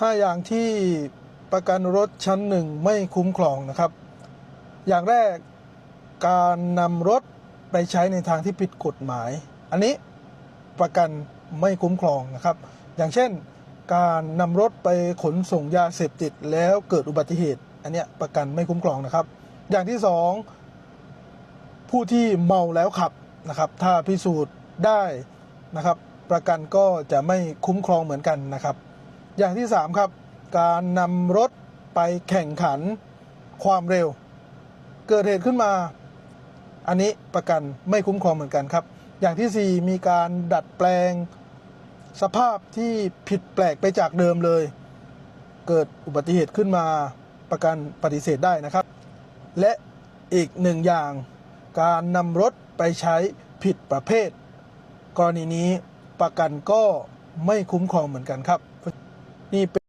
5 อย่างที่ประกันรถชั้นหนึ่งไม่คุ้มครองนะครับ อย่างแรกการนำรถไปใช้ในทางที่ผิดกฎหมาย อันนี้ประกันไม่คุ้มครองนะครับ อย่างเช่น การนำรถไปขนส่งยาเสพติดแล้วเกิดอุบัติเหตุ อันเนี้ยประกันไม่คุ้มครองนะครับ อย่างที่สองผู้ที่เมาแล้วขับนะครับ ถ้าพิสูจน์ได้นะครับ ประกันก็จะไม่คุ้มครองเหมือนกันนะครับ อย่างที่ 3 ครับ การนำรถไปแข่งขันความเร็ว เกิดเหตุขึ้นมา อันนี้ประกันไม่คุ้มครองเหมือนกันครับ อย่างทีสี่ 4 มีการดัดแปลงสภาพที่ผิดแปลกไปจากเดิมเลย เกิดอุบัติเหตุขึ้นมาประกันปฏิเสธได้นะครับ และอีกหนึ่งอย่างการนำรถไปใช้ผิดประเภท กรณีนี้ประกันก็ไม่คุ้มครองเหมือนกันครับ นี่เป็น